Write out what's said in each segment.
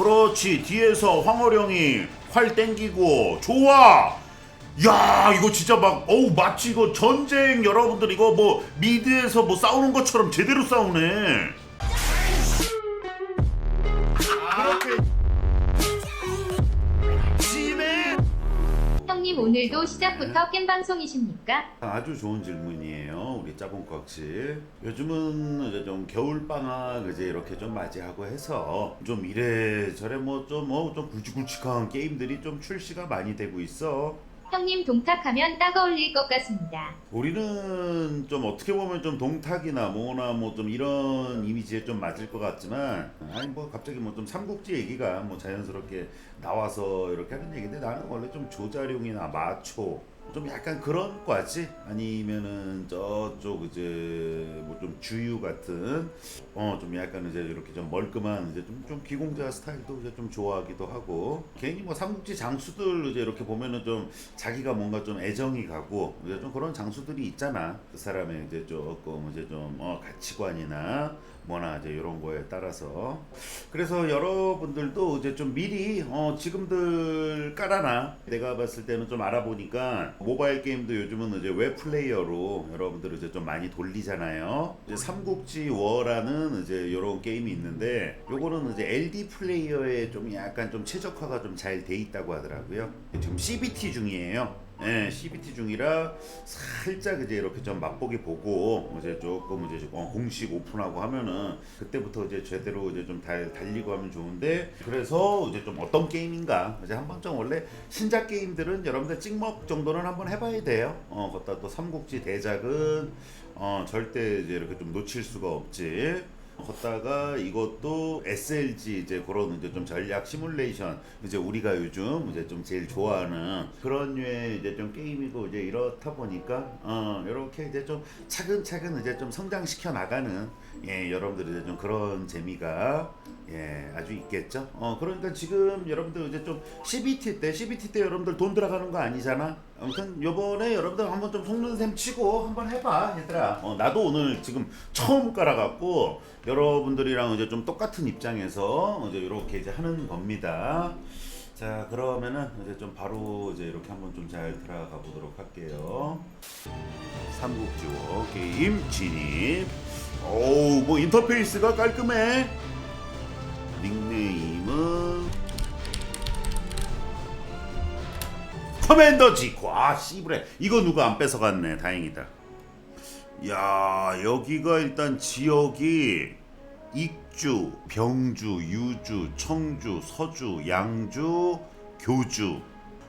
그렇지. 뒤에서 황어령이 활 땡기고 좋아! 야 이거 진짜 막 어우 마치 이거 전쟁 여러분들 이거 뭐 미드에서 뭐 싸우는 것처럼 제대로 싸우네. 형님 오늘도 시작부터 겜 방송이십니까? 아주 좋은 질문이에요 우리 짜봉꽉 씨 요즘은 이제 좀 겨울 방학 이제 이렇게 좀 맞이하고 해서 좀 이래저래 뭐좀어좀 굵직굵직한 게임들이 좀 출시가 많이 되고 있어 형님 동탁하면 딱 어울릴 것 같습니다. 우리는 좀 어떻게 보면 좀 동탁이나 뭐나 뭐 좀 이런 이미지에 좀 맞을 것 같지만 아니 뭐 갑자기 뭐 좀 삼국지 얘기가 뭐 자연스럽게 나와서 이렇게 하는 얘기인데 나는 원래 좀 조자룡이나 마초 좀 약간 그런 과지? 아니면은 저쪽 이제 뭐 좀 주유 같은 어 좀 약간 이제 이렇게 좀 멀끔한 이제 좀, 좀 기공자 스타일도 이제 좀 좋아하기도 하고. 괜히 뭐 삼국지 장수들 이제 이렇게 보면은 좀 자기가 뭔가 좀 애정이 가고 이제 좀 그런 장수들이 있잖아. 그 사람의 이제 조금 이제 좀 어, 가치관이나 뭐나 이제 이런 거에 따라서. 그래서 여러분들도 이제 좀 미리 어 지금들 깔아놔. 내가 봤을 때는 좀 알아보니까 모바일 게임도 요즘은 이제 웹 플레이어로 여러분들 이제 좀 많이 돌리잖아요. 이제 삼국지 워라는 이제 이런 게임이 있는데 요거는 이제 LD 플레이어에 좀 약간 좀 최적화가 좀 잘 돼 있다고 하더라고요. 지금 CBT 중이에요 예, CBT 중이라 살짝 이제 이렇게 좀 맛보기 보고 이제 조금 이제 어, 공식 오픈하고 하면은 그때부터 이제 제대로 이제 좀 달, 달리고 하면 좋은데 그래서 이제 좀 어떤 게임인가 이제 한번 좀 원래 신작 게임들은 여러분들 찍먹 정도는 한번 해봐야 돼요. 어, 걷다 또 삼국지 대작은 어, 절대 이제 이렇게 좀 놓칠 수가 없지. 걷다가 이것도 SLG 이제 그런 이제 좀 전략 시뮬레이션 이제 우리가 요즘 이제 좀 제일 좋아하는 그런 류의 이제 좀 게임이고 이제 이렇다 보니까 어 이렇게 이제 좀 차근차근 이제 좀 성장시켜 나가는 예 여러분들 이제 좀 그런 재미가 예 아주 있겠죠? 어 그러니까 지금 여러분들 이제 좀 CBT 때 CBT 때 여러분들 돈 들어가는 거 아니잖아 아무튼 요번에 여러분들 한번 좀 속는 셈 치고 한번 해봐 얘들아. 어, 나도 오늘 지금 처음 깔아갖고 여러분들이랑 이제 좀 똑같은 입장에서 이제 이렇게 이제 하는 겁니다. 자 그러면은 이제 좀 바로 이제 이렇게 한번 좀 잘 들어가 보도록 할게요. 삼국지워 게임 진입. 오우 뭐 인터페이스가 깔끔해. 닉네임은 커맨더 지코 아 씨브레. 이거 누가 안 뺏어갔네. 다행이다. 야 여기가 일단 지역이 익주, 병주, 유주, 청주, 서주, 양주, 교주.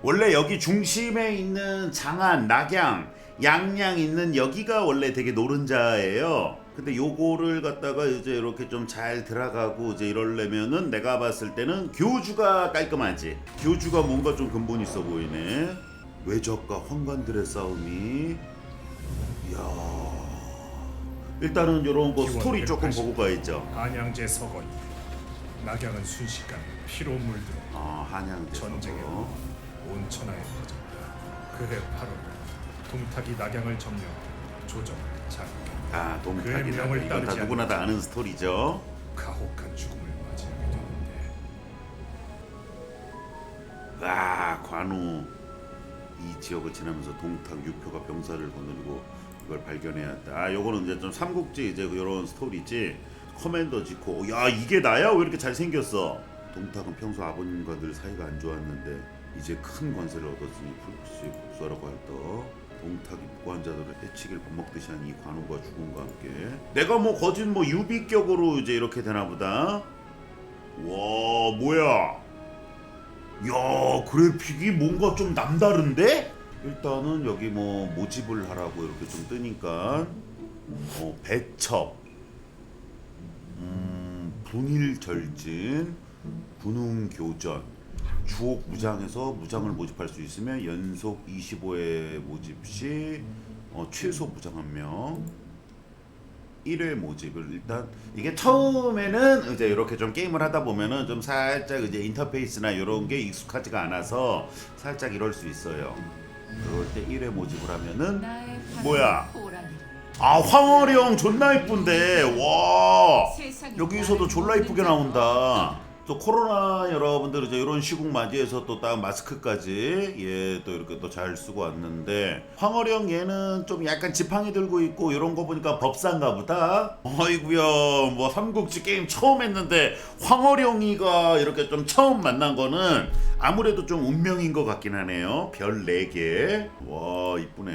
원래 여기 중심에 있는 장안, 낙양, 양양 있는 여기가 원래 되게 노른자예요. 근데 요거를 갖다가 이제 이렇게 좀 잘 들어가고 이제 이러려면은 내가 봤을 때는 교주가 깔끔하지. 교주가 뭔가 좀 근본 있어 보이네. 외적과 황관들의 싸움이. 이야. 일단은 요런 거 스토리 조금 보고 가야죠. 한양제 서거니 낙양은 순식간에 피로 물들어 아, 한양 전쟁에 온 천하에 퍼졌다. 그해 8월 동탁이 낙양을 점령 조정을 장악했다. 아, 그의 동탁이다. 명을 이건 다 따르지 누구나 다 아는 스토리죠. 가혹한 죽음을 맞이하게 되는데 와 관우 이 지역을 지나면서 동탁 유표가 병사를 거느리고 이걸 발견해왔다. 아 요거는 이제 좀 삼국지 이제 이런 스토리지. 커맨더 지코. 야 이게 나야? 왜 이렇게 잘 생겼어? 동탁은 평소 아버님과 늘 사이가 안 좋았는데 이제 큰 권세를 얻었으니 풀시 복수하라고 할더 동탁이 무관자들을 해치기를 밥 먹듯이 한 이 관우가 죽음과 함께 내가 뭐 거짓 뭐 유비격으로 이제 이렇게 되나 보다. 와 뭐야? 야 그래픽이 뭔가 좀 남다른데? 일단은 여기 뭐 모집을 하라고 이렇게 좀 뜨니까 어, 배첩 음, 분일절진 군웅교전 주옥 무장에서 무장을 모집할 수 있으면 연속 25회 모집 시 어, 최소 무장 한 명 1회 모집을 일단 이게 처음에는 이제 이렇게 좀 게임을 하다 보면은 좀 살짝 이제 인터페이스나 이런 게 익숙하지가 않아서 살짝 이럴 수 있어요. 그럴 때 1회 모집을 하면은 뭐야? 아 황어령 존나 이쁜데 와 여기서도 졸라 이쁘게 나온다. 또 코로나 여러분들 이제 이런 시국 맞이해서 또 딱 마스크까지 예 또 이렇게 또 잘 쓰고 왔는데 황어령 얘는 좀 약간 지팡이 들고 있고 이런 거 보니까 법사인가 보다? 어이구야 뭐 삼국지 게임 처음 했는데 황어령이가 이렇게 좀 처음 만난 거는 아무래도 좀 운명인 것 같긴 하네요. 별 4개. 와 이쁘네.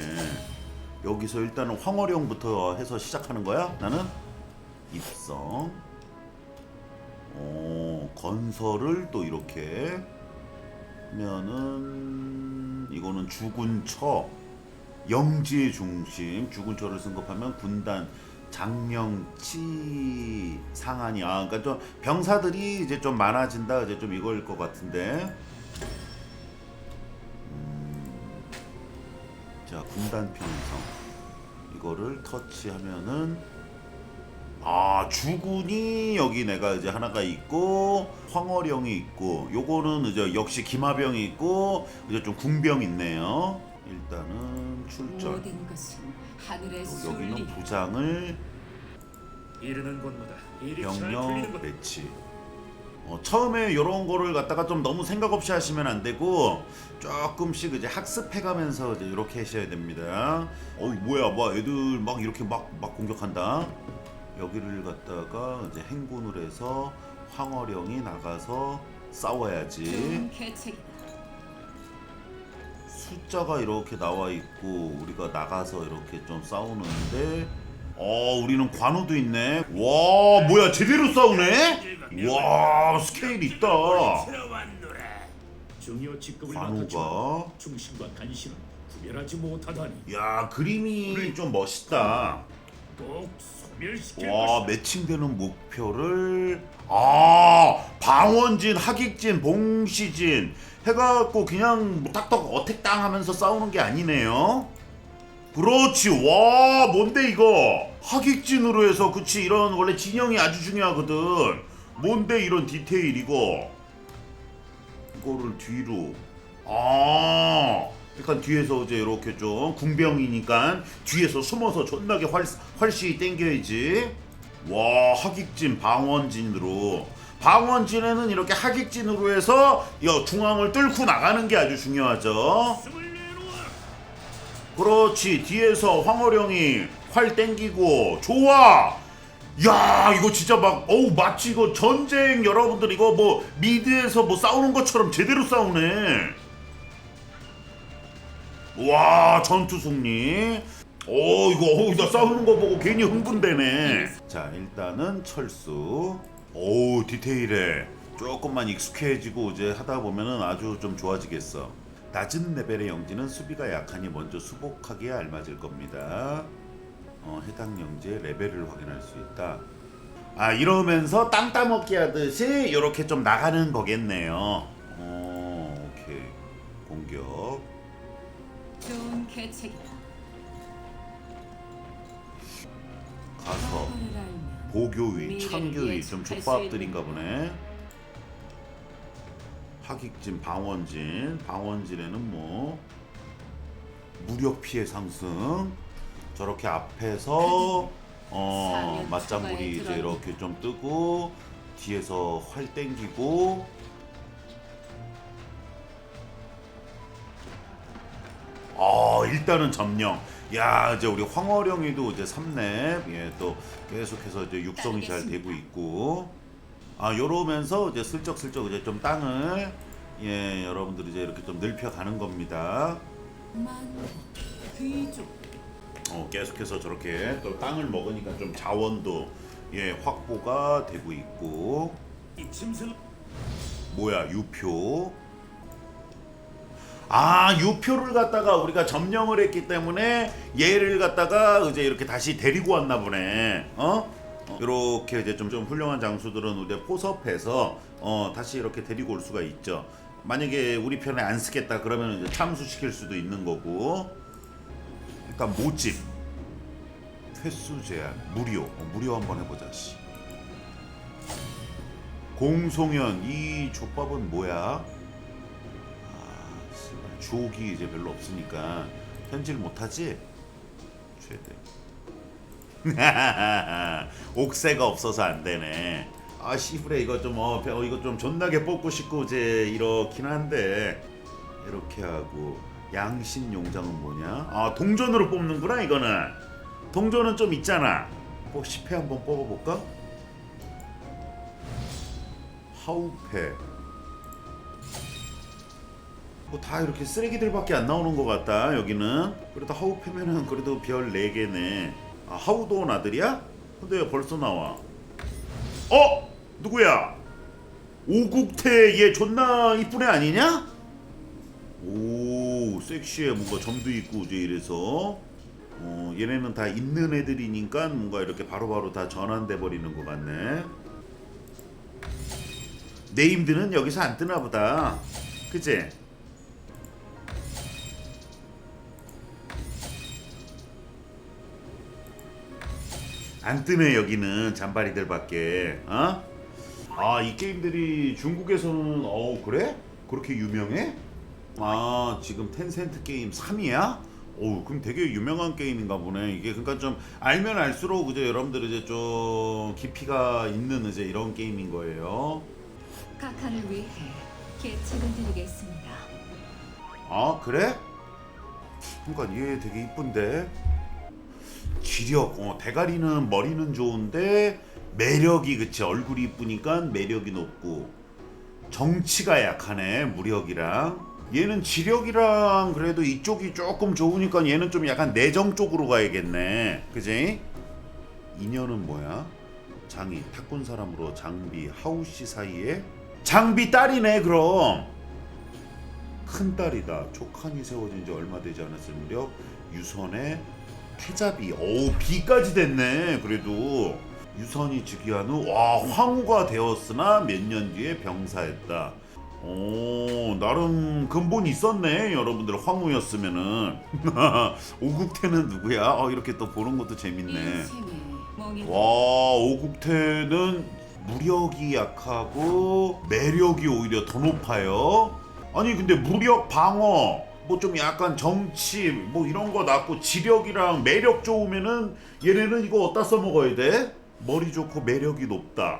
여기서 일단은 황어령부터 해서 시작하는 거야? 나는 입성 오, 건설을 또 이렇게 하면은 이거는 주군처 영지의 중심 주군처를 승급하면 군단 장령치 상한이 아 그러니까 좀 병사들이 이제 좀 많아진다. 이제 좀 이거일 것 같은데. 음, 자 군단 편성. 이거를 터치하면은 아 주군이 여기 내가 이제 하나가 있고 황어령이 있고 요거는 이제 역시 기마병이 있고 이제 좀 궁병 있네요 일단은 출전 모든 것은 하늘의 또 여기는 순리 부장을 이르는 곳마다 일이 잘 병력 풀리는 것. 배치 어, 처음에 이런 거를 갖다가 좀 너무 생각 없이 하시면 안 되고 조금씩 이제 학습해가면서 이제 이렇게 하셔야 됩니다. 어 뭐야, 뭐 애들 막 이렇게 막 막 공격한다. 여기를 갖다가 이제 행군을 해서 황어령이 나가서 싸워야지. 좋은 계책이다. 숫자가 이렇게 나와 있고 우리가 나가서 이렇게 좀 싸우는데 어 우리는 관우도 있네. 와 뭐야 제대로 싸우네? 와 스케일 있다. 중요 직급을 맡았지만 관우가 중심과 간신은 구별하지 못하다니. 야 그림이 좀 멋있다. 꼭 와. 매칭되는 목표를 아 방원진 하객진 봉시진. 해갖고 그냥 뭐 딱딱 어택당 하면서 싸우는 게 아니네요. 그렇지. 와 뭔데 이거? 하객진으로 해서 그치 이런 원래 진영이 아주 중요하거든. 뭔데 이런 디테일 이거? 이거를 뒤로. 아 약간 뒤에서 이제 이렇게 좀 궁병이니까 뒤에서 숨어서 존나게 활, 활시 땡겨야지. 와 하객진 방원진으로. 방원진에는 이렇게 하객진으로 해서 여 중앙을 뚫고 나가는 게 아주 중요하죠. 그렇지 뒤에서 황어령이 활 땡기고 좋아! 야 이거 진짜 막 어우 마치 이거 전쟁 여러분들 이거 뭐 미드에서 뭐 싸우는 것처럼 제대로 싸우네 와 전투 승리. 오 이거 어우 나 싸우는 거 보고 괜히 흥분되네. 자 일단은 철수. 오 디테일에 조금만 익숙해지고 이제 하다 보면은 아주 좀 좋아지겠어. 낮은 레벨의 영지는 수비가 약하니 먼저 수복하기에 알맞을 겁니다. 어, 해당 영지의 레벨을 확인할 수 있다. 아 이러면서 땅 따먹기 하듯이 이렇게 좀 나가는 거겠네요. 어 오케이. 공격 좋은 계책이다. 가서 알면 보교위, 창교위 좀 족밥들인가 보네. 하객진, 방원진, 방원진에는 뭐 무력 피해 상승. 저렇게 앞에서 어 맞장구리 이제. 이렇게 좀 뜨고 뒤에서 활 땡기고 일단은 점령. 야 이제 우리 황어령이도 이제 3렙 예또 계속해서 이제 육성이 잘 되고 있고. 아 요러면서 이제 슬쩍슬쩍 이제 좀 땅을 예 여러분들 이제 이렇게 좀 넓혀가는 겁니다. 어 계속해서 저렇게 또 땅을 먹으니까 좀 자원도 예 확보가 되고 있고. 뭐야 유표 아 유표를 갖다가 우리가 점령을 했기 때문에 얘를 갖다가 이제 이렇게 다시 데리고 왔나 보네. 어? 이렇게 이제 좀, 좀 훌륭한 장수들은 이제 포섭해서 어 다시 이렇게 데리고 올 수가 있죠. 만약에 우리 편에 안 쓰겠다 그러면 이제 참수시킬 수도 있는 거고. 일단 모집. 횟수 제한. 무료. 어, 무료 한번 해보자 씨. 공송현. 이 족밥은 뭐야? 주옥이 이제 별로 없으니까 현질 못하지? 최대. 옥새가 없어서 안 되네. 아 씨부레 이거 좀 어, 배- 어, 이거 좀 존나게 뽑고 싶고 이제 이렇긴 한데 이렇게 하고 양신 용장은 뭐냐? 아 동전으로 뽑는구나 이거는 동전은 좀 있잖아. 뭐 10회 한번 뽑아볼까? 하우페 뭐 다 이렇게 쓰레기들밖에 안 나오는 것 같다 여기는 그래도 하우페면은 그래도 별 4개네 아 하우도원 아들이야? 근데 왜 벌써 나와 어? 누구야? 오국태 얘 존나 이쁜 애 아니냐? 오 섹시해 뭔가 점도 있고 이제 이래서 어 얘네는 다 있는 애들이니까 뭔가 이렇게 바로바로 다 전환돼 버리는 것 같네 네임드는 여기서 안 뜨나 보다 그치? 안 뜨네 여기는 잔바리들밖에 어? 아이 게임들이 중국에서는 어 그래? 그렇게 유명해? 아 지금 텐센트 게임 3위야? 오 그럼 되게 유명한 게임인가 보네 이게 그러니까 좀 알면 알수록 이제 여러분들 이제 좀 깊이가 있는 이제 이런 게임인 거예요 카카를 위해 계책을 드리겠습니다. 아 그래? 그러니까 얘 되게 이쁜데 기력 어 대가리는 머리는 좋은데 매력이 그치 얼굴이 이쁘니까 매력이 높고 정치가 약하네 무력이랑 얘는 지력이랑 그래도 이쪽이 조금 좋으니까 얘는 좀 약간 내정 쪽으로 가야겠네 그지? 인연은 뭐야? 장이 탁군 사람으로 장비 하우씨 사이에 장비 딸이네 그럼 큰 딸이다. 촉한이 세워진 지 얼마 되지 않았을 무렵 유선의 태자비. 오 비까지 됐네. 그래도 유선이 즉위한 후 와 황후가 되었으나 몇 년 뒤에 병사했다. 오 나름 근본이 있었네. 여러분들 황후였으면은 오국태는 누구야? 어, 이렇게 또 보는 것도 재밌네. 와 오국태는 무력이 약하고 매력이 오히려 더 높아요. 아니 근데 무력 방어 뭐 좀 약간 정치 뭐 이런 거 낳고 지력이랑 매력 좋으면은 얘네는 이거 어디다 써먹어야 돼? 머리 좋고 매력이 높다.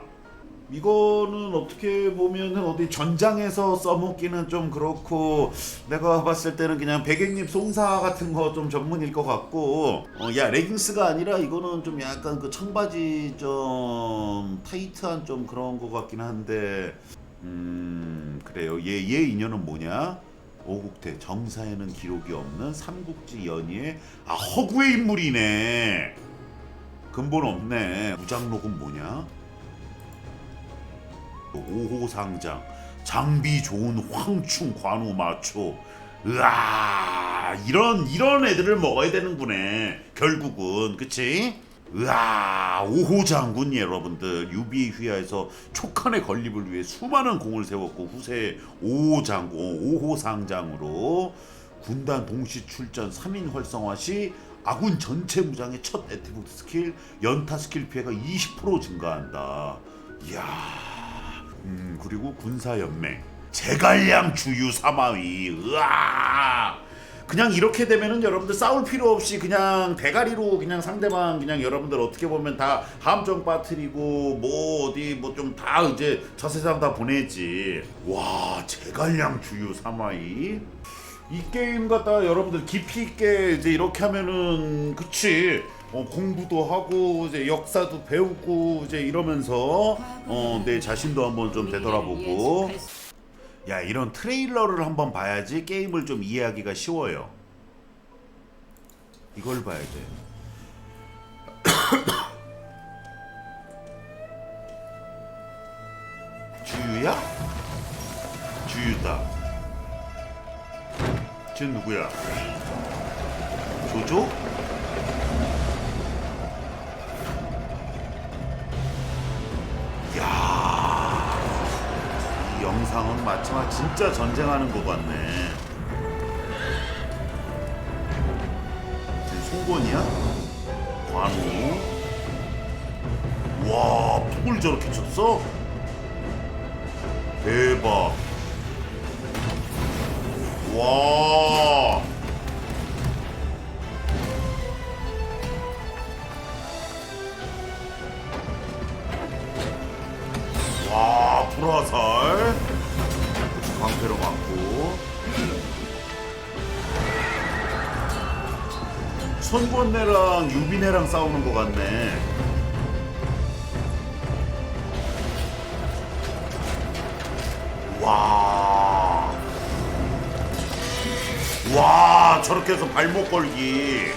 이거는 어떻게 보면은 어디 전장에서 써먹기는 좀 그렇고 내가 봤을 때는 그냥 백액잎 송사 같은 거 좀 전문일 것 같고 어, 야 레깅스가 아니라 이거는 좀 약간 그 청바지 좀 타이트한 좀 그런 것 같긴 한데 음 그래요 얘 얘 인연은 뭐냐 오국태 정사에는 기록이 없는 삼국지 연희의 아 허구의 인물이네. 근본 없네. 무장록은 뭐냐? 5호 상장 장비 좋은 황충 관우 마초. 으아 이런 이런 애들을 먹어야 되는구네. 결국은. 그치? 으아 5호 장군 여러분들. 유비의 휘하에서 촉한의 건립을 위해 수많은 공을 세웠고 후세 5호 장군 5호 상장으로 군단 동시 출전 3인 활성화 시 아군 전체 무장의 첫 애티브트 스킬 연타 스킬 피해가 20% 증가한다. 이야 음 그리고 군사연맹. 제갈량 주유 사마위. 으아 그냥 이렇게 되면은 여러분들 싸울 필요 없이 그냥 대가리로 그냥 상대방 그냥 여러분들 어떻게 보면 다 함정 빠뜨리고 뭐 어디 뭐 좀 다 이제 저 세상 다 보내지 와 제갈량 주유 사마위 이 게임 갖다 여러분들 깊이 있게 이제 이렇게 하면은 그치 어, 공부도 하고 이제 역사도 배우고 이제 이러면서 어, 내 자신도 한번 좀 되돌아보고 야 이런 트레일러를 한번 봐야지 게임을 좀 이해하기가 쉬워요. 이걸 봐야 돼. 주유야? 주유다. 쟤 누구야? 조조? 상은 마치마 진짜 전쟁하는 것 같네. 송건이야? 관우? 와, 폭을 저렇게 쳤어? 대박. 와. 손권네랑 유빈네랑 싸우는 것 같네 와. 와, 저렇게 해서 발목 걸기.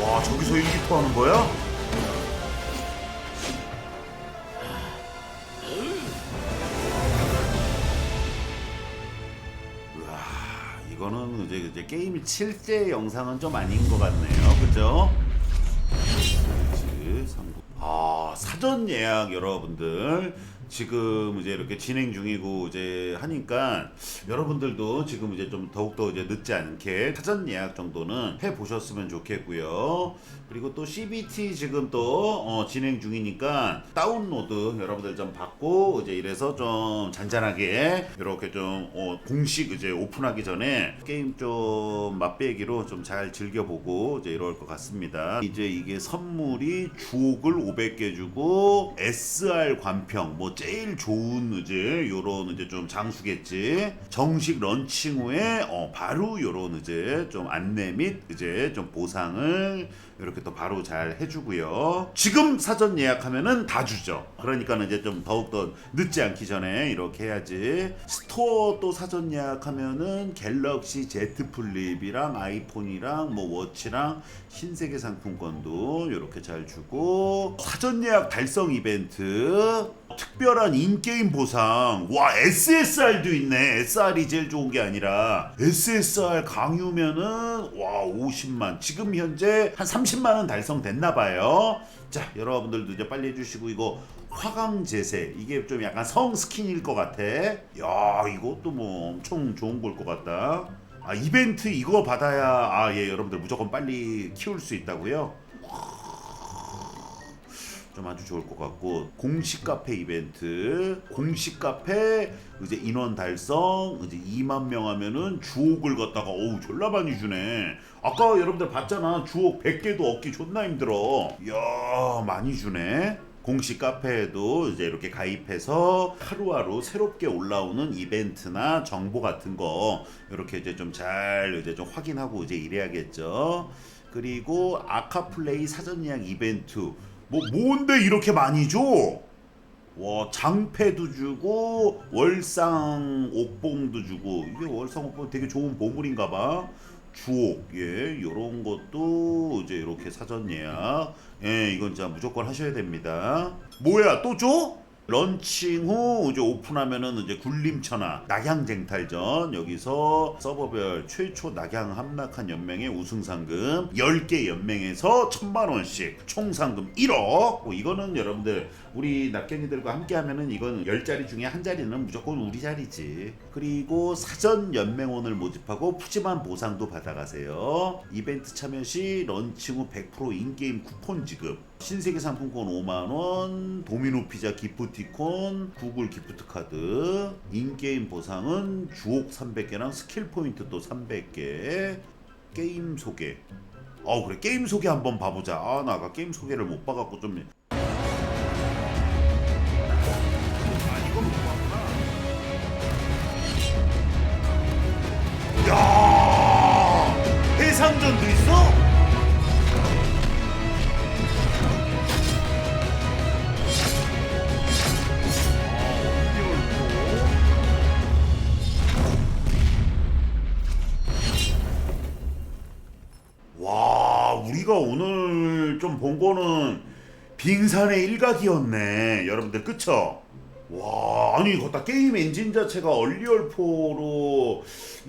와, 저기서 1기투 하는 거야? 게임 실제 영상은 좀 아닌 것 같네요. 그죠? 아, 사전 예약 여러분들. 지금 이제 이렇게 진행 중이고 이제 하니까 여러분들도 지금 이제 좀 더욱더 이제 늦지 않게 사전 예약 정도는 해 보셨으면 좋겠고요. 그리고 또 CBT 지금 또 어, 진행 중이니까 다운로드 여러분들 좀 받고 이제 이래서 좀 잔잔하게 이렇게 좀 어, 공식 이제 오픈하기 전에 게임 좀 맛배기로 좀 잘 즐겨보고 이제 이럴 것 같습니다. 이제 이게 선물이 주옥을 500개 주고 SR 관평 뭐 제일 좋은 이제 요런 이제 좀 장수겠지. 정식 런칭 후에 어 바로 요런 이제 좀 안내 및 이제 좀 보상을 이렇게 또 바로 잘 해주고요. 지금 사전 예약하면은 다 주죠. 그러니까는 이제 좀 더욱더 늦지 않기 전에 이렇게 해야지. 스토어 또 사전 예약하면은 갤럭시 Z 플립이랑 아이폰이랑 뭐 워치랑 신세계 상품권도 이렇게 잘 주고 사전 예약 달성 이벤트 특별한 인게임 보상 와 SSR도 있네 SR이 제일 좋은 게 아니라 SSR 강유면은 와 50만 지금 현재 한 30 만원 달성됐나 봐요. 자 여러분들도 이제 빨리 해주시고 이거 화강 제세 이게 좀 약간 성 스킨일 것 같아. 야 이것도 뭐 엄청 좋은 걸 것 같다. 아 이벤트 이거 받아야 아 예 여러분들 무조건 빨리 키울 수 있다고요 좀 아주 좋을 것 같고 공식 카페 이벤트 공식 카페 이제 인원 달성 이제 2만 명 하면은 주옥을 갖다가 어우 졸라 많이 주네. 아까 여러분들 봤잖아. 주옥 100개도 얻기 존나 힘들어. 이야 많이 주네. 공식 카페에도 이제 이렇게 가입해서 하루하루 새롭게 올라오는 이벤트나 정보 같은 거 이렇게 이제 좀 잘 이제 좀 확인하고 이제 이래야겠죠. 그리고 아카플레이 사전 예약 이벤트 뭐 뭔데 이렇게 많이 줘? 와 장패도 주고 월상 옥봉도 주고 이게 월상 옥봉 되게 좋은 보물인가 봐. 주옥 예 요런 것도 이제 이렇게 사전 예약 예 이건 진짜 무조건 하셔야 됩니다. 뭐야 또 줘? 런칭 후 이제 오픈하면은 이제 굴림천하 낙양쟁탈전 여기서 서버별 최초 낙양 함락한 연맹의 우승 상금 10개 연맹에서 천만 원씩 총 상금 1억. 뭐 이거는 여러분들 우리 낙견이들과 함께 하면은 이건 10자리 중에 한 자리는 무조건 우리 자리지. 그리고 사전 연맹원을 모집하고 푸짐한 보상도 받아가세요. 이벤트 참여 시 런칭 후 100% 인게임 쿠폰 지급. 신세계 상품권 5만원 도미노 피자 기프티콘 구글 기프트 카드. 인게임 보상은 주옥 300개랑 스킬 포인트 또 300개. 게임 소개. 어 그래. 게임 소개 한번 봐보자. 아 나 아까 게임 소개를 못 봐갖고 좀 오늘 좀본 거는 빙산의 일각이었네. 여러분들, 그쵸? 와, 아니, 걷다 게임 엔진 자체가 얼리얼포로,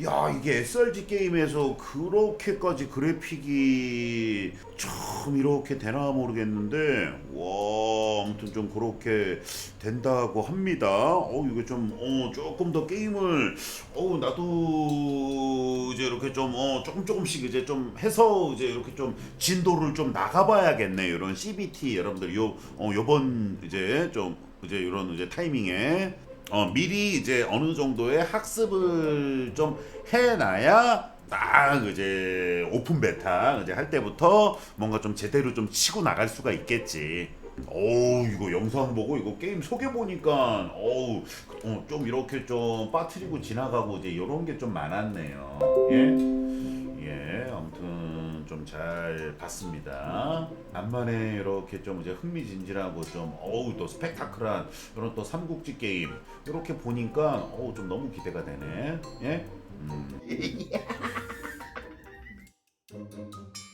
야, 이게 SRG 게임에서 그렇게까지 그래픽이 참 이렇게 되나 모르겠는데, 와, 아무튼 좀 그렇게 된다고 합니다. 어, 이게 좀, 어, 조금 더 게임을, 어, 나도 이제 이렇게 좀, 어, 조금 조금씩 이제 좀 해서 이제 이렇게 좀 진도를 좀 나가봐야겠네. 이런 CBT 여러분들 요, 어, 요번 이제 좀, 이제 이런 이제 타이밍에 어, 미리 이제 어느 정도의 학습을 좀 해놔야 딱 이제 오픈 베타 이제 할 때부터 뭔가 좀 제대로 좀 치고 나갈 수가 있겠지. 어우 이거 영상 보고 이거 게임 소개 보니까 어우 어, 좀 이렇게 좀 빠트리고 지나가고 이제 이런 게 좀 많았네요. 예. 예, 아무튼 좀 잘 봤습니다. 간만에 이렇게 좀 이제 흥미진진하고 좀 어우 또 스펙타클한 이런 또 삼국지 게임 이렇게 보니까 어우 좀 너무 기대가 되네. 예? 음.